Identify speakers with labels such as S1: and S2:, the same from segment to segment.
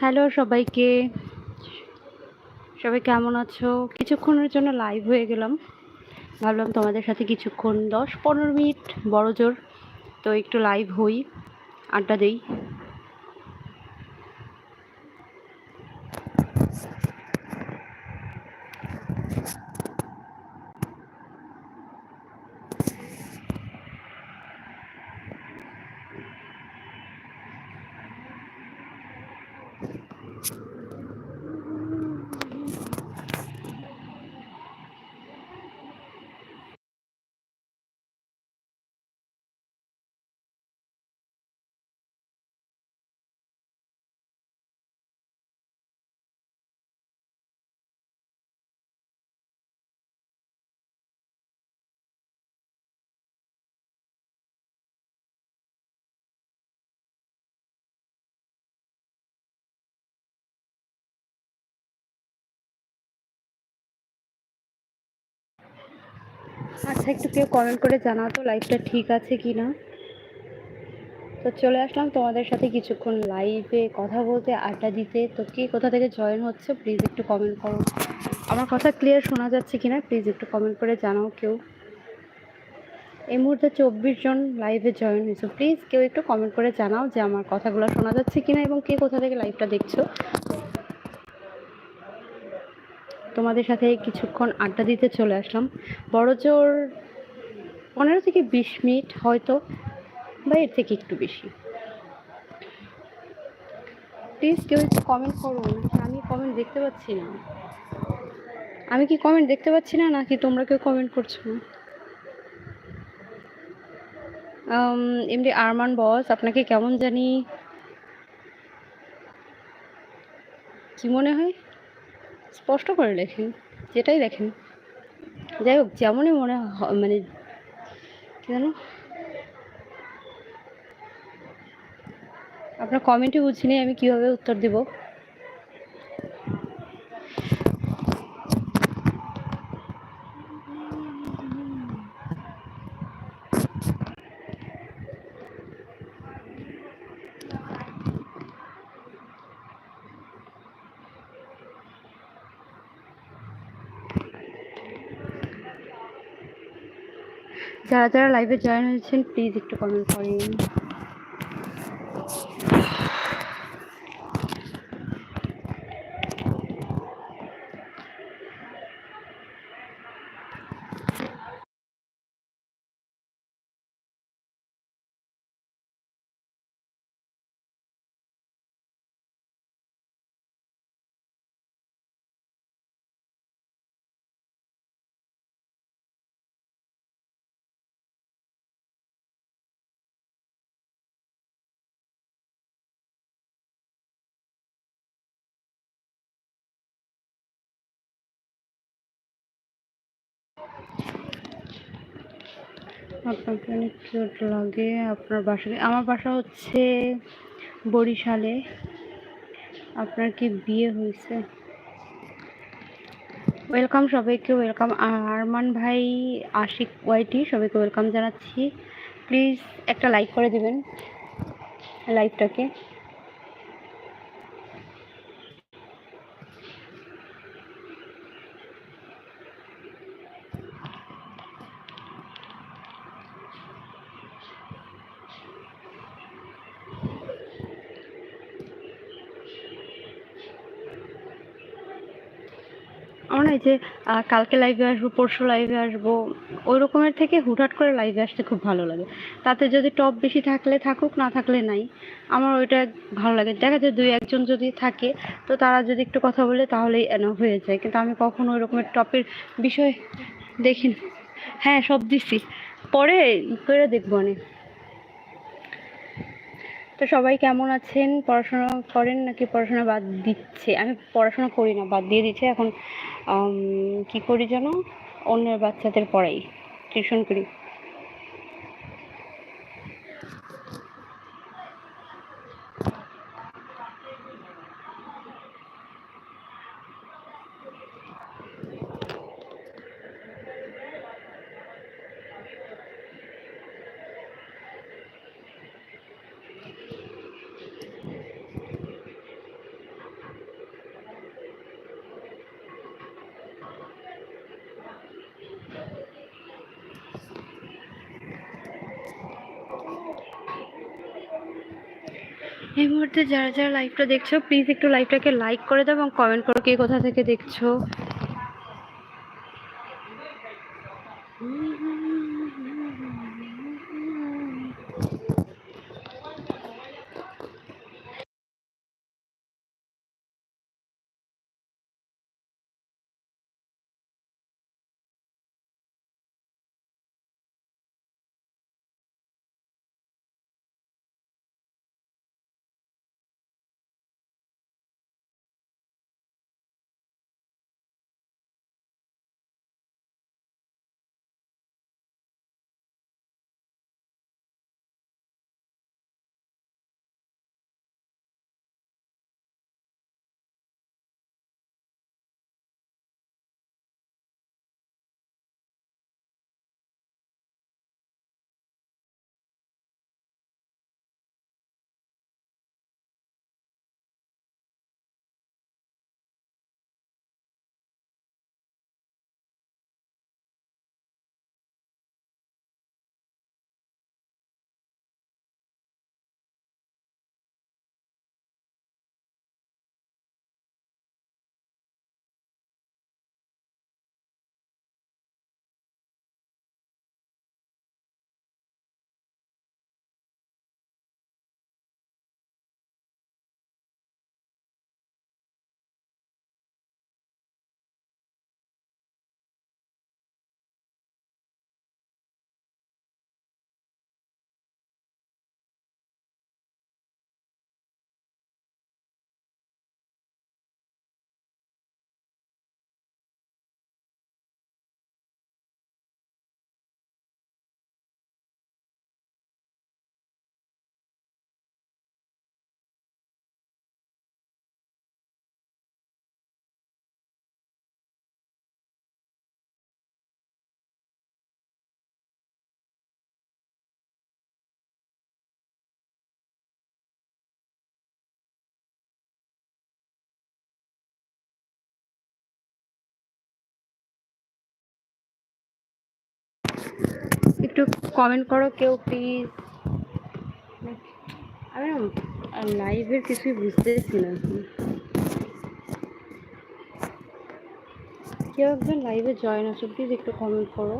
S1: Hello সবাইকে। সবাই কেমন আছো? কিছুক্ষণের জন্য লাইভ হয়ে গেলাম। ভাবলাম তোমাদের সাথে কিছুক্ষণ, দশ পনেরো মিনিট বড় জোর তো একটু লাইভ হই, আড্ডা দেই। আচ্ছা একটু কেউ কমেন্ট করে জানাও তো লাইভটা ঠিক আছে কি না তো চলে আসলাম তোমাদের সাথে কিছুক্ষণ লাইভে কথা বলতে, আড্ডা দিতে। তো কে কোথা থেকে জয়েন হচ্ছে প্লিজ একটু কমেন্ট করো। আমার কথা ক্লিয়ার শোনা যাচ্ছে কি না প্লিজ একটু কমেন্ট করে জানাও কেউ। এই মুহূর্তে চব্বিশ জন লাইভে জয়েন হয়েছে। প্লিজ কেউ একটু কমেন্ট করে জানাও যে আমার কথাগুলো শোনা যাচ্ছে কিনা এবং কে কোথা থেকে লাইভটা দেখছ। তোমাদের সাথে কিছুক্ষণ আড্ডা দিতে চলে আসলাম। বড় জোর পনেরো থেকে বিশ মিনিট হয়তো, বা এর থেকে একটু বেশি। প্লিজ কেউ একটু কমেন্ট করো। নাকি আমি কমেন্ট দেখতে পাচ্ছি না। আমি কি কমেন্ট দেখতে পাচ্ছি না, নাকি তোমরা কেউ কমেন্ট করছ? এমনি আরমান বস আপনাকে কেমন জানি, কি মনে হয়? স্পষ্ট করে লেখেন, যেটাই লেখেন। যাই হোক, যেমনই মনে হয় মানে কি জানো? আপনার কমেন্টে বুঝিনি আমি কীভাবে উত্তর দিব। যারা যারা লাইভে জয়েন হয়েছেন প্লিজ একটু কমেন্ট করেন আপনাকে অনেক কিউট লাগে, আপনার বাসা আমার বাসা হচ্ছে বরিশালে। আপনার কি বিয়ে হয়েছে? ওয়েলকাম সবাইকে ওয়েলকাম আরমান ভাই, আশিক ওয়াইটি সবাইকে ওয়েলকাম জানাচ্ছি। প্লিজ একটা লাইক করে দেবেন লাইভটাকে যে কালকে লাইভে আসব, পরশু লাইভে আসব, ওই রকমের থেকে হুটহাট করে লাইভে আসতে খুব ভালো লাগে। তাতে যদি টপ বেশি থাকলে থাকুক, না থাকলে নাই। আমার ওইটা ভালো লাগে। দেখা যায় দুই একজন যদি থাকে, তো তারা যদি একটু কথা বলে তাহলেই হয়ে যায়। কিন্তু আমি কখনো ওই রকমের টপের বিষয় দেখি না। হ্যাঁ সব দিছি। পরে করে দেখব অনেক। তো সবাই কেমন আছেন? পড়াশোনা করেন নাকি পড়াশোনা বাদ দিচ্ছে? আমি পড়াশোনা করি না, বাদ দিয়ে দিচ্ছে। এখন কি করি যেন? অন্যের বাচ্চাদের পড়াই, টিউশন করি। এই মুহূর্তে যারা যারা লাইভটা দেখছ প্লিজ একটু লাইভটাকে লাইক করে দাও এবং কমেন্ট করো কে কোথা থেকে দেখছ। একটু কমেন্ট করো কেউ প্লিজ আমি লাইভের কিছুই বুঝতেছি না। কেউ একজন লাইভে জয়েন আছো প্লিজ একটু কমেন্ট করো।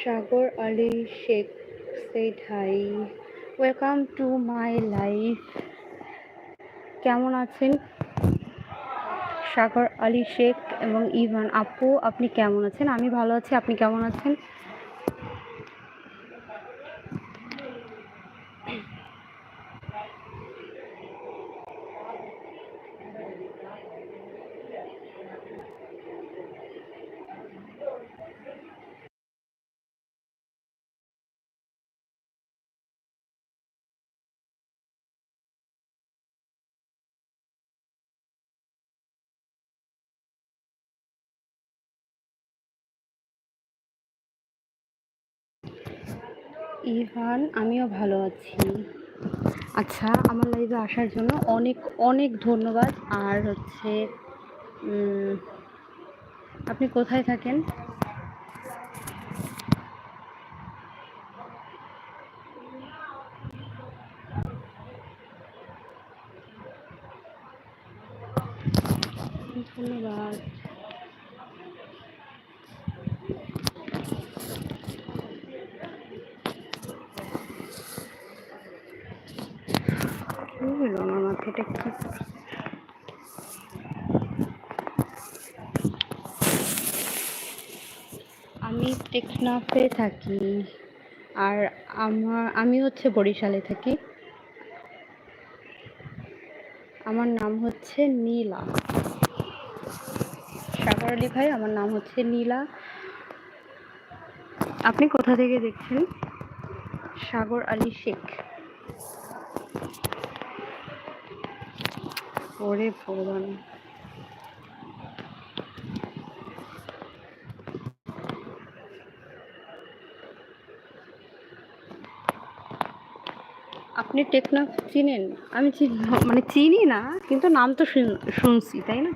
S1: Sagar Ali Sheikh said hi welcome to my life কেমন আছেন? সাগর আলী শেখ এবং ইভান আপু, আপনি কেমন আছেন? আমি ভালো আছি, আপনি কেমন আছেন? ইভান আমিও ভালো আছি। আচ্ছা আমার লাইভে আসার জন্য অনেক অনেক ধন্যবাদ। আর হচ্ছে আপনি কোথায় থাকেন? ধন্যবাদ হলো আমার মাথাটা কি আমি টেকনাফে থাকি। আর আমার, আমি হচ্ছে বরিশালে থাকি। আমার নাম হচ্ছে নীলা। সাগর আলী ভাই, আমার নাম হচ্ছে নীলা। আপনি কোথা থেকে দেখছেন? সাগর আলী শেখ। ওরে ভগবান। আপনি টেকনাফ চিনেন? আমি চিনি মানে চিনি না, কিন্তু নাম তো শুন- শুনছি, তাই না?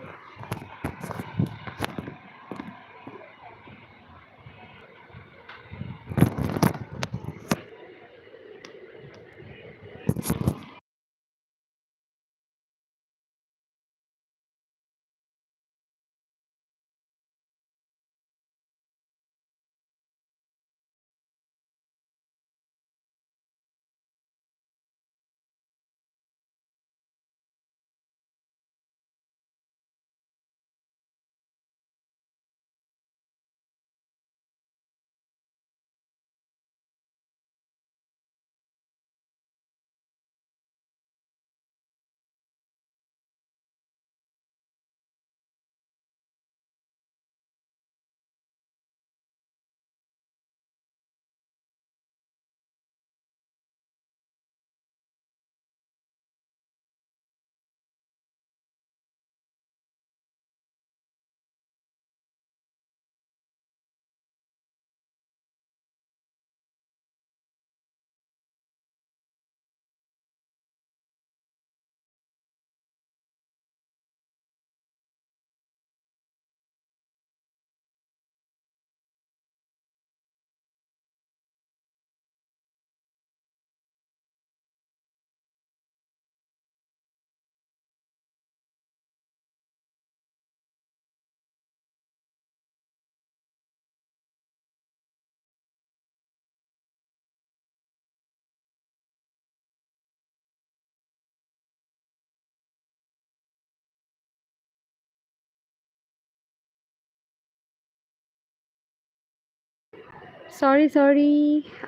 S1: সরি সরি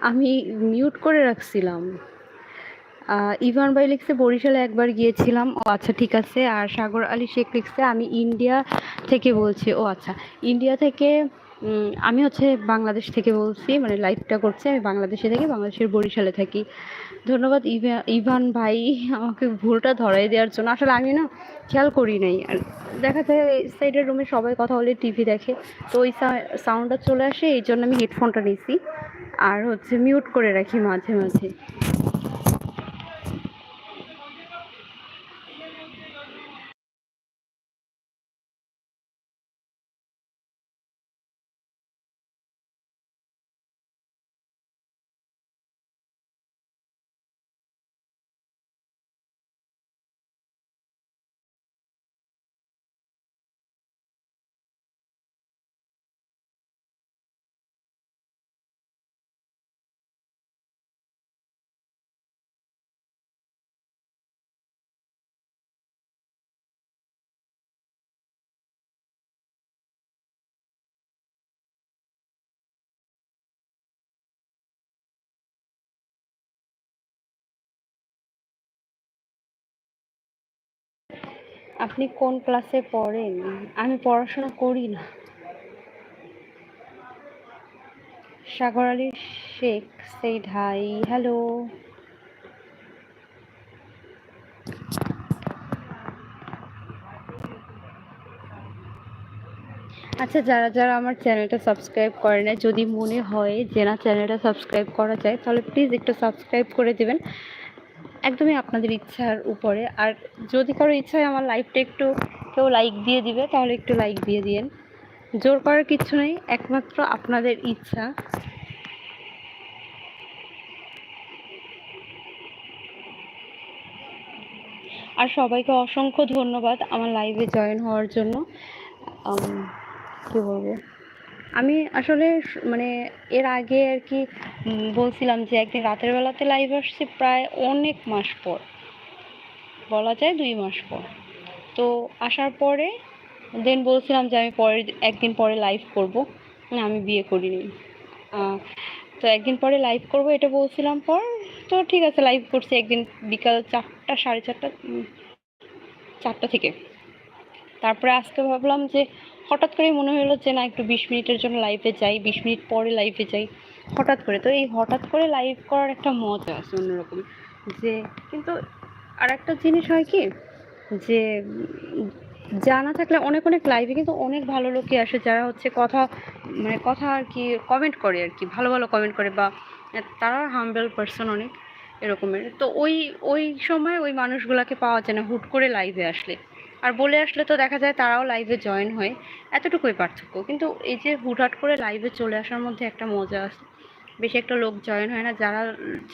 S1: আমি মিউট করে রাখছিলাম। ইভান ভাই লিখছে, বরিশালে একবার গিয়েছিলাম। ও আচ্ছা ঠিক আছে। আর সাগর আলী শেখ লিখছে, আমি ইন্ডিয়া থেকে বলছি। ও আচ্ছা ইন্ডিয়া থেকে আমি হচ্ছে বাংলাদেশ থেকে বলছি। মানে লাইভটা করছি, আমি বাংলাদেশে থাকি, বাংলাদেশের বরিশালে থাকি। ধন্যবাদ ইভা- ইভান ভাই, আমাকে ভুলটা ধরাই দেওয়ার জন্য। আসলে আমি না খেয়াল করি নাই। আর দেখা যায়, এই সাইডের রুমে সবাই কথা বলে টিভি দেখে। তো ওই সাউন্ডটা চলে আসে, এই জন্য আমি হেডফোনটা নিছি। আর হচ্ছে মিউট করে রাখি মাঝে মাঝে। আপনি কোন ক্লাসে পড়েন? আমি পড়াশোনা করি না। Sagar Ali Sheikh said hi, hello. আচ্ছা যারা যারা আমার চ্যানেলটা সাবস্ক্রাইব করে না যদি মনে হয় যে না চ্যানেলটা সাবস্ক্রাইব করা যায়, তাহলে প্লিজ একটু সাবস্ক্রাইব করে দেবেন। একদমই আপনাদের ইচ্ছার উপরে। আর যদি কারও ইচ্ছা হয় আমার লাইভটা একটু কেউ লাইক দিয়ে দিবে, তাহলে একটু লাইক দিয়ে দিয়েন। জোর করার কিচ্ছু নেই, একমাত্র আপনাদের ইচ্ছা। আর সবাইকে অসংখ্য ধন্যবাদ আমার লাইভে জয়েন হওয়ার জন্য। কী বলব? আমি আসলে মানে এর আগে আর কি বলছিলাম যে একদিন রাতের বেলাতে লাইভ আসছি প্রায় অনেক মাস পর। বলা যায় দুই মাস পর। তো আসার পরে দেন বলছিলাম যে আমি পরের একদিন পরে লাইভ করব। না, আমি বিয়ে করিনি। তো একদিন পরে লাইভ করব এটা বলছিলাম পর, তো ঠিক আছে লাইভ করছি একদিন বিকাল চারটা, সাড়ে চারটা চারটা থেকে। তারপরে আজকে ভাবলাম যে হঠাৎ করে মনে হলো যে, না, একটু বিশ মিনিটের জন্য লাইভে যাই, বিশ মিনিট পরে লাইভে যাই। হঠাৎ করে, তো এই হঠাৎ করে লাইভ করার একটা মজা আছে অন্যরকম। যে, কিন্তু আর একটা জিনিস হয় কি, যে জানা থাকলে অনেক অনেক লাইভে কিন্তু অনেক ভালো লোকই আসে যারা হচ্ছে কথা মানে কথা আর কি কমেন্ট করে আর কি, ভালো ভালো কমেন্ট করে বা তারা হাম্বেল পার্সন অনেক এরকমের। তো ওই ওই সময় ওই মানুষগুলোকে পাওয়া যায় না হুট করে লাইভে আসলে। আর বলে আসলে তো দেখা যায় তারাও লাইভে জয়েন হয়। এতটুকুই পার্থক্য। কিন্তু এই যে হুটহাট করে লাইভে চলে আসার মধ্যে একটা মজা আছে বেশি একটা লোক জয়েন হয় না। যারা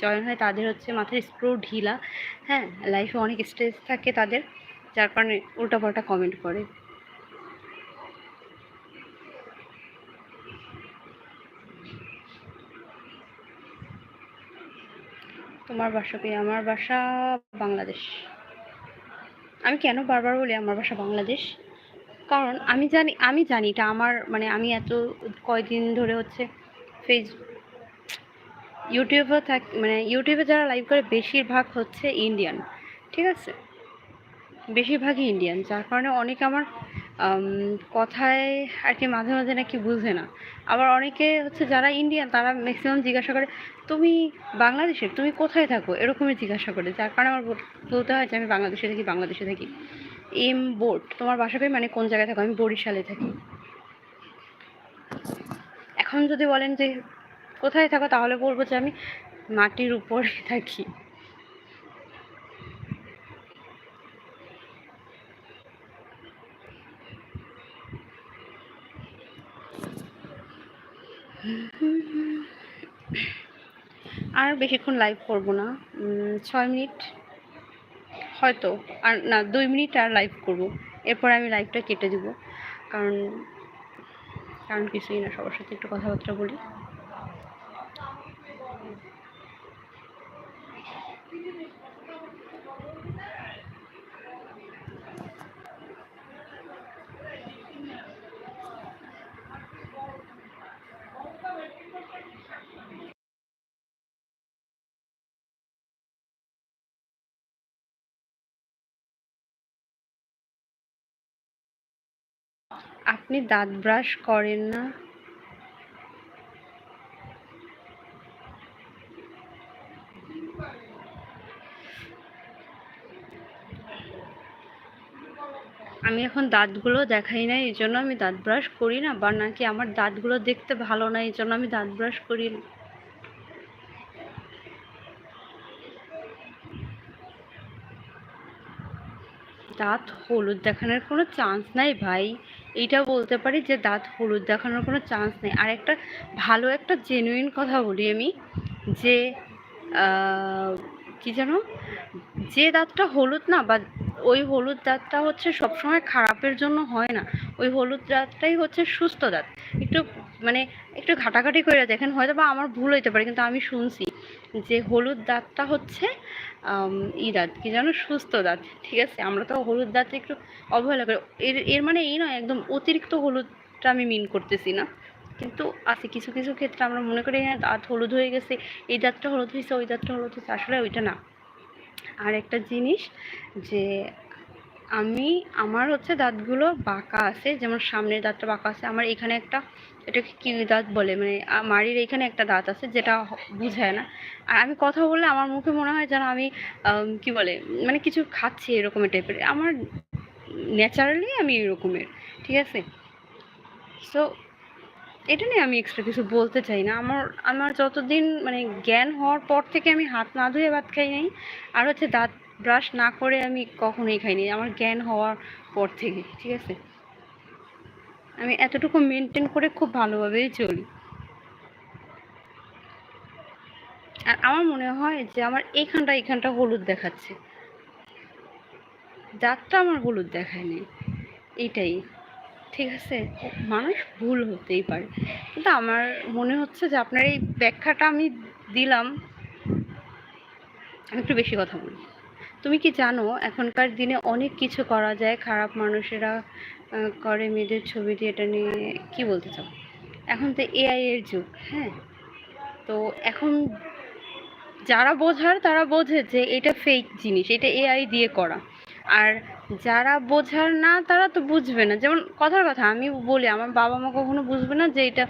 S1: জয়েন হয় তাদের হচ্ছে মাথার স্ক্রু ঢিলা। হ্যাঁ লাইফে অনেক স্ট্রেস থাকে তাদের, যার কারণে উল্টাপাল্টা কমেন্ট করে। তোমার বাসা কি? আমার বাসা বাংলাদেশ। আমি কেন বারবার বলি আমার বাসা বাংলাদেশ? কারণ আমি জানি আমি জানি এটা আমার মানে আমি এত কয়দিন ধরে হচ্ছে ফেস ইউটিউবে থাক মানে ইউটিউবে যারা লাইভ করে বেশিরভাগ হচ্ছে ইন্ডিয়ান ঠিক আছে? বেশিরভাগই ইন্ডিয়ান যার কারণে অনেক আমার আম, কথায় আর কি মাঝে মাঝে নাকি বুঝে না। আবার অনেকে হচ্ছে যারা ইন্ডিয়ান তারা ম্যাক্সিমাম জিজ্ঞাসা করে, তুমি বাংলাদেশের তুমি কোথায় থাকো? এরকমই জিজ্ঞাসা করে, যার কারণে আমার বলতে হয় যে, আমি বাংলাদেশে থাকি বাংলাদেশে থাকি। এম বোর্ড তোমার বাসা মানে কোন জায়গায় থাকো? আমি বরিশালে থাকি। এখন যদি বলেন যে, কোথায় থাকো? তাহলে বলব যে, আমি মাটির উপরে থাকি। আর বেশিক্ষণ লাইভ করব না। ছয় মিনিট হয়তো। আর না, দুই মিনিট আর লাইভ করব। এরপর আমি লাইভটা কেটে দিব। কারণ কারণ কিছুই না, সবার সাথে একটু কথাবার্তা বলি। আপনি দাঁত ব্রাশ করেন না? আমি এখন দাঁতগুলো দেখাই না এই জন্য আমি দাঁত ব্রাশ করি না, বা নাকি আমার দাঁতগুলো দেখতে ভালো না, এই জন্য আমি দাঁত ব্রাশ করি না। দাঁত হলুদ দেখানোর কোনো চান্স নাই ভাই। এটা বলতে পারি যে দাঁত হলুদ দেখানোর কোনো চান্স নেই। আর একটা ভালো একটা জেনুইন কথা বলি আমি, যে কি যেন? যে দাঁতটা হলুদ না, বা ওই হলুদ দাঁতটা হচ্ছে সবসময় খারাপের জন্য হয় না। ওই হলুদ দাঁতটাই হচ্ছে সুস্থ দাঁত। একটু মানে একটু ঘাটাঘাটি করে দেখেন হয়তো বা আমার ভুল হইতে পারে, কিন্তু আমি শুনছি যে হলুদ দাঁতটা হচ্ছে ই দাঁত, কি যেন সুস্থ দাঁত, ঠিক আছে? আমরা তো হলুদ দাঁত একটু অবহেলা করি। এর এর মানে এই নয়, একদম অতিরিক্ত হলুদটা আমি মিন করতেছি না। কিন্তু আছে কিছু কিছু ক্ষেত্রে আমরা মনে করি হ্যাঁ দাঁত হলুদ হয়ে গেছে, এই দাঁতটা হলুদ হয়েছে ওই দাঁতটা হলুদ হয়েছে আসলে ওইটা না। আর একটা জিনিস যে আমি আমার হচ্ছে দাঁতগুলো বাঁকা আছে যেমন সামনের দাঁতটা বাঁকা আছে আমার এখানে একটা এটাকে কি দাঁত বলে মানে মাড়ির এখানে একটা দাঁত আছে যেটা বুঝায় না। আর আমি কথা বললে আমার মুখে মনে হয় যেন আম, কি বলে মানে কিছু খাচ্ছি এরকমের টাইপের আমার ন্যাচারালি আমি এরকমের ঠিক আছে? সো এটা নিয়ে আমি এক্সট্রা কিছু বলতে চাই না। আমার আমার যতদিন মানে জ্ঞান হওয়ার পর থেকে আমি হাত না ধুয়ে ভাত খাই নাই আর হচ্ছে দাঁত ব্রাশ না করে আমি কখনোই খাইনি, আমার জ্ঞান হওয়ার পর থেকে, ঠিক আছে? আমি এতটুকু মেনটেন করে খুব ভালোভাবেই চলি। আর আমার মনে হয় যে আমার এইখানটা এইখানটা হলুদ দেখাচ্ছে। দাঁতটা আমার হলুদ দেখায়নি, এইটাই, ঠিক আছে? মানুষ ভুল হতেই পারে। কিন্তু আমার মনে হচ্ছে যে আপনার এই ব্যাখ্যাটা আমি দিলাম, আমি একটু বেশি কথা বলি। তুমি কি জানো, এখনকার দিনে অনেক কিছু করা যায়, খারাপ মানুষেরা করে মেয়েদের ছবি দিয়ে, এটা নিয়ে কি বলতে চাও? এখন তো এআই এর যুগ হ্যাঁ? তো এখন যারা বোঝার, তারা বোঝে যে এটা ফেক জিনিস, এটা এআই দিয়ে করা। আর যারা বোঝার না, তারা তো বুঝবে না। যেমন কথার কথা, আমি বলি, আমার বাবা মা কখনো বুঝবে না যে এটা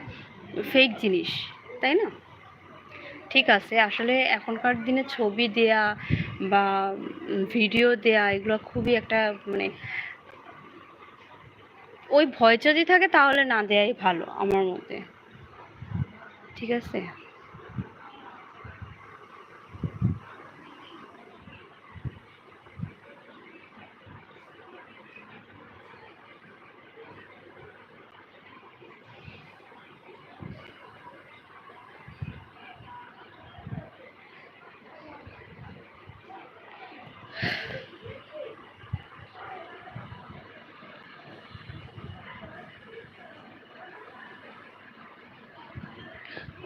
S1: ফেক জিনিস, তাই না? ঠিক আছে, আসলে এখনকার দিনে ছবি দেয়া বা ভিডিও দেয়া, এগুলো খুবই একটা মানে ওই ভয় যদি থাকে তাহলে না দেয়াই ভালো, আমার মতে। ঠিক আছে?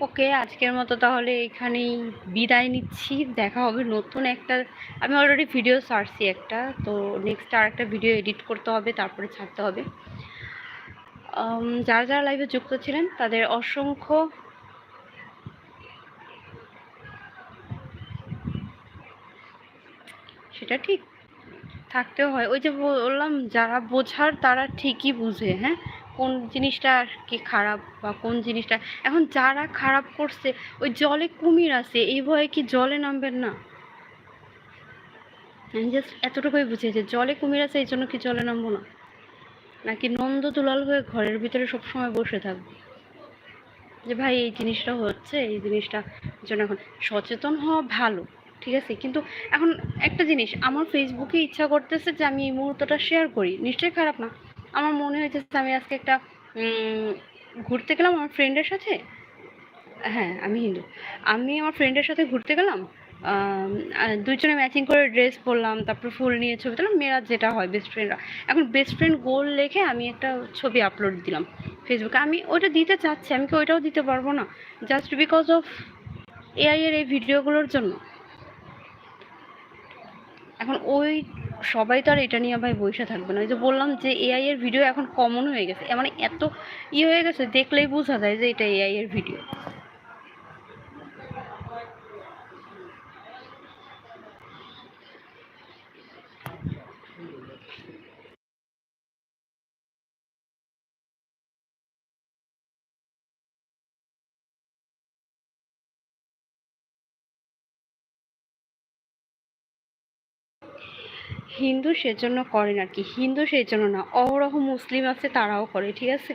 S1: ওকে আজকের মতো তাহলে এখানেই বিদায় নিচ্ছি। দেখা হবে নতুন একটা, আমি অলরেডি ভিডিও ছাড়ছি একটা, তো নেক্সট আর একটা ভিডিও এডিট করতে হবে, তারপরে ছাড়তে হবে। যারা যারা লাইভে যুক্ত ছিলেন, তাদের অসংখ্য সেটা ঠিক থাকতেও হয়। ওই যে বললাম, যারা বোঝার তারা ঠিকই বুঝে হ্যাঁ? কোন জিনিসটা কি খারাপ বা কোন জিনিসটা, এখন যারা খারাপ করছে, ওই জলে কুমির আছে, এই ভয়ে কি জলে নামবেন না? আমি জাস্ট এতটুকুই বুঝিয়েছি জলে কুমির আছে, এই জন্য কি জলে নামবো না? নাকি নন্দ দুলাল হয়ে ঘরের ভিতরে সবসময় বসে থাকব? যে ভাই, এই জিনিসটা হচ্ছে, এই জিনিসটা জন্য এখন সচেতন হওয়া ভালো, ঠিক আছে? কিন্তু এখন একটা জিনিস, আমার ফেসবুকে ইচ্ছা করতেছে যে আমি এই মুহূর্তটা শেয়ার করি। নিশ্চয়ই খারাপ না। আমার মনে হয়েছে আমি আজকে একটা ঘুরতে গেলাম আমার ফ্রেন্ডের সাথে। হ্যাঁ আমি হিন্দু। আমি আমার ফ্রেন্ডের সাথে ঘুরতে গেলাম দুজনে ম্যাচিং করে ড্রেস পরলাম, তারপর ফুল নিয়ে ছবি তুললাম মেয়েরা যেটা হয় বেস্ট ফ্রেন্ডরা এখন বেস্ট ফ্রেন্ড গোল লেখে আমি একটা ছবি আপলোড দিলাম ফেসবুকে আমি ওইটা দিতে চাচ্ছি, আমি কি ওইটাও দিতে পারব না? জাস্ট বিকজ অফ এআই এর এই ভিডিওগুলোর জন্য। এখন ওই সবাই তো আর এটা নিয়ে ভাই বসে থাকবে না। ওই যে বললাম যে এআই এর ভিডিও এখন কমন হয়ে গেছে। মানে এত ই হয়ে গেছে, দেখলেই বোঝা যায় যে এটা এআই এর ভিডিও হিন্দু সেজন্য করেন আর কি। হিন্দু সেই জন্য না, অহরহ মুসলিম আছে তারাও করে, ঠিক আছে?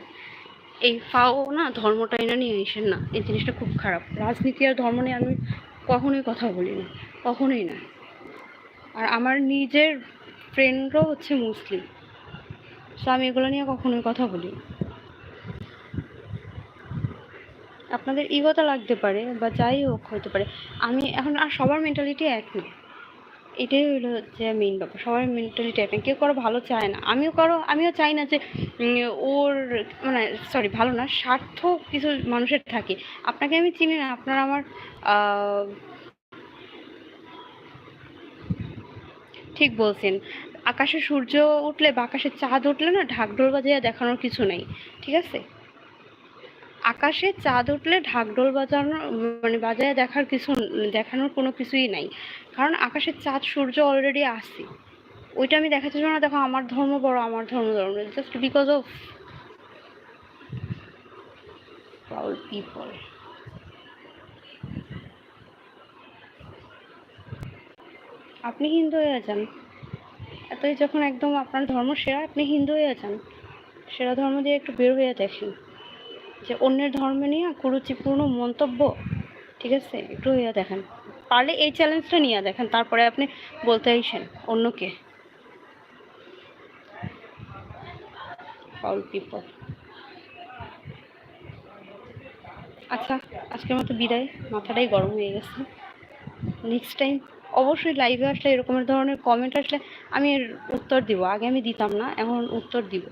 S1: এই ফাও না ধর্মটা এনে নিয়ে আসেন না, এই জিনিসটা খুব খারাপ। রাজনীতি আর ধর্ম নিয়ে আমি কখনোই কথা বলি না, কখনোই না। আর আমার নিজের ফ্রেন্ডও হচ্ছে মুসলিম সো আমি এগুলো নিয়ে কখনোই কথা বলি আপনাদের ইগোতা লাগতে পারে বা যাই হোক হতে পারে। আমি এখন আর সবার মেন্টালিটি এক নয় এটাই হলো যে মেইন ব্যাপার। সবার মেন্টালিটি একটা কেউ কারও ভালো চায় না। আমিও কারও, আমিও চাই না যে ওর মানে সরি ভালো না, স্বার্থ কিছু মানুষের থাকে। আপনাকে আমি চিনি না, আপনার আমার ঠিক বলছেন। আকাশে সূর্য উঠলে বা আকাশে চাঁদ উঠলে না ঢাকঢোল বাজিয়ে দেখানোর কিছু নেই, ঠিক আছে? আকাশে চাঁদ উঠলে ঢাকঢোল বাজানো মানে বাজায় দেখার কিছু, দেখানোর কোনো কিছুই নাই। কারণ আকাশের চাঁদ, সূর্য অলরেডি আসছে ওইটা আমি দেখাতে চাই না, দেখো আমার ধর্ম বড়, আমার ধর্ম ধর্ম জাস্ট বিকজ অফ পিপল আপনি হিন্দু হয়ে যান। এতই যখন একদম আপনার ধর্ম সেরা, আপনি হিন্দু হয়ে যান। সেরা ধর্ম দিয়ে একটু বের হয়ে দেখেন। যে অন্যের ধর্ম নিয়ে কুরুচিপূর্ণ মন্তব্য। ঠিক আছে? একটু ইয়ে দেখেন। পারলে এই চ্যালেঞ্জটা নিয়ে দেখেন, তারপরে আপনি বলতে আইসেন অন্যকে। অল পিপল আচ্ছা আজকের মতো বিদায়। মাথাটাই গরম হয়ে গেছে। নেক্সট টাইম অবশ্যই লাইভে আসলে এরকমের ধরনের কমেন্ট আসলে আমি উত্তর দিব। আগে আমি দিতাম না, এখন উত্তর দিব।